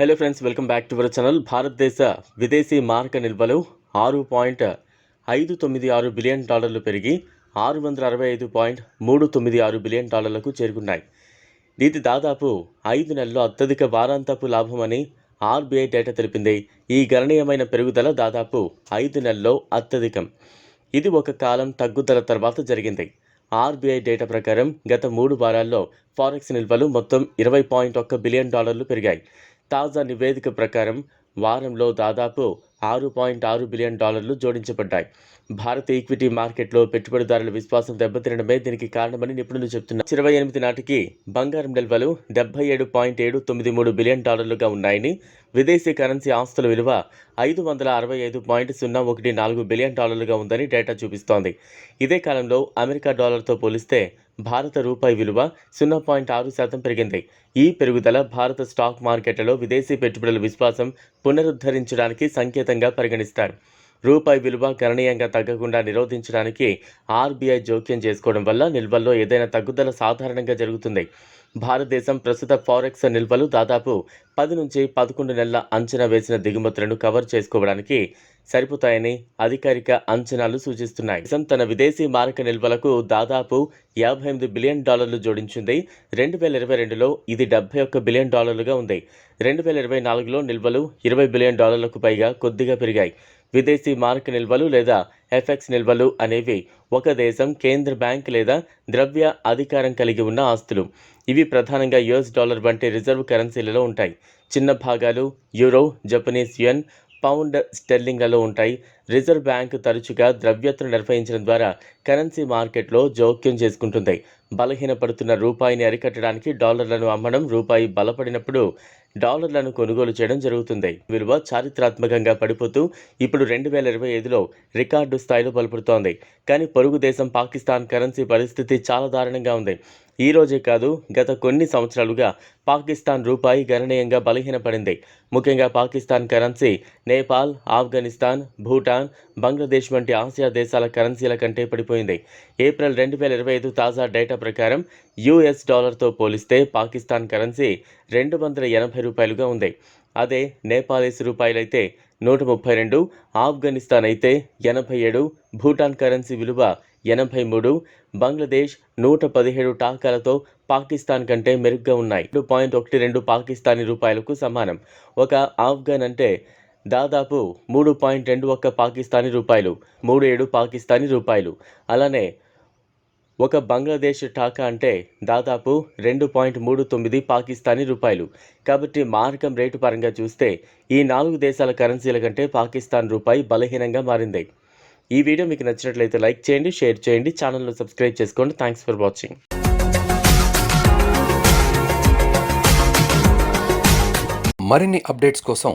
Hello friends welcome back to our channel భారతదేశ విదేశీ మారక నిల్వలు ఆరు పాయింట్ ఐదు తొమ్మిది ఆరు బిలియన్ డాలర్లు పెరిగి ఆరు వందల అరవై ఐదు పాయింట్ మూడు తొమ్మిది ఆరు బిలియన్ డాలర్లకు చేరుకున్నాయి. ఇది దాదాపు ఐదు నెలల్లో అత్యధిక వారాంతపు లాభమని ఆర్బీఐ డేటా తెలిపింది. ఈ గణనీయమైన పెరుగుదల దాదాపు ఐదు నెలల్లో అత్యధికం. ఇది ఒక కాలం తగ్గుదల తర్వాత జరిగింది. ఆర్బీఐ డేటా ప్రకారం గత మూడు వారాల్లో ఫారెక్స్ నిల్వలు మొత్తం ఇరవై పాయింట్ ఒక్క బిలియన్ డాలర్లు పెరిగాయి. తాజా నివేదిక ప్రకారం వారంలో దాదాపు ఆరు పాయింట్ ఆరు బిలియన్ డాలర్లు జోడించబడ్డాయి. భారత ఈక్విటీ మార్కెట్లో పెట్టుబడిదారుల విశ్వాసం దెబ్బతినడమే దీనికి కారణమని నిపుణులు చెబుతున్నారు ఇరవై ఎనిమిది నాటికి బంగారం నిల్వలు డెబ్బై ఏడు పాయింట్ ఏడు తొమ్మిది మూడు బిలియన్ డాలర్లుగా ఉన్నాయని విదేశీ కరెన్సీ ఆస్తుల విలువ ఐదు వందల అరవై ఐదు పాయింట్ సున్నా ఒకటి నాలుగు బిలియన్ డాలర్లుగా ఉందని డేటా చూపిస్తోంది. ఇదే కాలంలో అమెరికా డాలర్తో పోలిస్తే భారత రూపాయి విలువ సున్నా పాయింట్ ఆరు శాతం పెరిగింది. ఈ పెరుగుదల భారత స్టాక్ మార్కెట్లలో విదేశీ పెట్టుబడుల విశ్వాసం పునరుద్ధరించడానికి సంకేతంగా పరిగణిస్తారు. రూపాయి విలువ గణనీయంగా తగ్గకుండా నిరోధించడానికి ఆర్బీఐ జోక్యం చేసుకోవడం వల్ల నిల్వల్లో ఏదైనా తగ్గుదల సాధారణంగా జరుగుతుంది. భారతదేశం ప్రస్తుత ఫారెక్స్ నిల్వలు దాదాపు పది నుంచి పదకొండు నెలల అంచనా వేసిన దిగుమతులను కవర్ చేసుకోవడానికి సరిపోతాయని అధికారిక అంచనాలు సూచిస్తున్నాయి. దేశం తన విదేశీ మారక నిల్వలకు దాదాపు యాభై ఎనిమిది బిలియన్ డాలర్లు జోడించింది. రెండు వేల ఇరవై రెండులో ఇది డెబ్బై ఒక్క బిలియన్ డాలర్లుగా ఉంది. రెండు వేల ఇరవై నాలుగులో నిల్వలు ఇరవై బిలియన్ డాలర్లకు పైగా కొద్దిగా పెరిగాయి. విదేశీ మారక నిల్వలు లేదా ఎఫ్ఎక్స్ నిల్వలు అనేవి ఒక దేశం కేంద్ర బ్యాంక్ లేదా ద్రవ్య అధికారం కలిగి ఉన్న ఆస్తులు. ఇవి ప్రధానంగా యుఎస్ డాలర్ వంటి రిజర్వ్ కరెన్సీలలో ఉంటాయి. చిన్న భాగాలు యూరో జపనీస్ యుయన్ పౌండ్ స్టెర్లింగ్లలో ఉంటాయి. రిజర్వ్ బ్యాంక్ తరచుగా ద్రవ్యతను నిర్వహించడం ద్వారా కరెన్సీ మార్కెట్లో జోక్యం చేసుకుంటుంది. బలహీనపడుతున్న రూపాయిని అరికట్టడానికి డాలర్లను అమ్మడం రూపాయి బలపడినప్పుడు డాలర్లను కొనుగోలు చేయడం జరుగుతుంది. విలువ చారిత్రాత్మకంగా పడిపోతూ ఇప్పుడు రెండు వేల ఇరవై ఐదులో రికార్డు స్థాయిలో బలపడుతోంది. కానీ పొరుగు దేశం పాకిస్తాన్ కరెన్సీ పరిస్థితి చాలా దారుణంగా ఉంది. ఈ రోజే కాదు గత కొన్ని సంవత్సరాలుగా పాకిస్తాన్ రూపాయి గణనీయంగా బలహీనపడింది. ముఖ్యంగా పాకిస్తాన్ కరెన్సీ నేపాల్ ఆఫ్ఘనిస్తాన్ భూటాన్ బంగ్లాదేశ్ వంటి ఆసియా దేశాల కరెన్సీల కంటే పడిపోయింది. ఏప్రిల్ రెండు వేల ఇరవై ఐదు తాజా డేటా ప్రకారం యుఎస్ డాలర్తో పోలిస్తే పాకిస్తాన్ కరెన్సీ రెండు వందల ఎనభై రూపాయలుగా ఉంది. అదే నేపాలీస్ రూపాయలైతే నూట ముప్పై రెండు ఆఫ్ఘనిస్తాన్ అయితే ఎనభై ఏడు భూటాన్ కరెన్సీ విలువ ఎనభై మూడు బంగ్లాదేశ్ నూట పదిహేడు టాకాలతో పాకిస్తాన్ కంటే మెరుగ్గా ఉన్నాయి. రెండు పాయింట్ ఒకటి రెండు పాకిస్తానీ రూపాయలకు సమానం. ఒక ఆఫ్ఘన్ అంటే దాదాపు మూడు పాయింట్ రెండు ఒక్క పాకిస్తానీ రూపాయలు మూడు ఏడు పాకిస్తానీ రూపాయలు. అలానే ఒక బంగ్లాదేశ్ టాకా అంటే దాదాపు రెండు పాయింట్ మూడు తొమ్మిది పాకిస్తానీ రూపాయలు. కాబట్టి మారకం రేటు పరంగా చూస్తే ఈ నాలుగు దేశాల కరెన్సీల కంటే పాకిస్తాన్ రూపాయి బలహీనంగా మారింది. ఈ వీడియో మీకు నచ్చినట్లయితే లైక్ చేయండి షేర్ చేయండి ఛానల్ను సబ్స్క్రైబ్ చేసుకోండి. Thanks for watching. మరిన్ని అప్డేట్స్ కోసం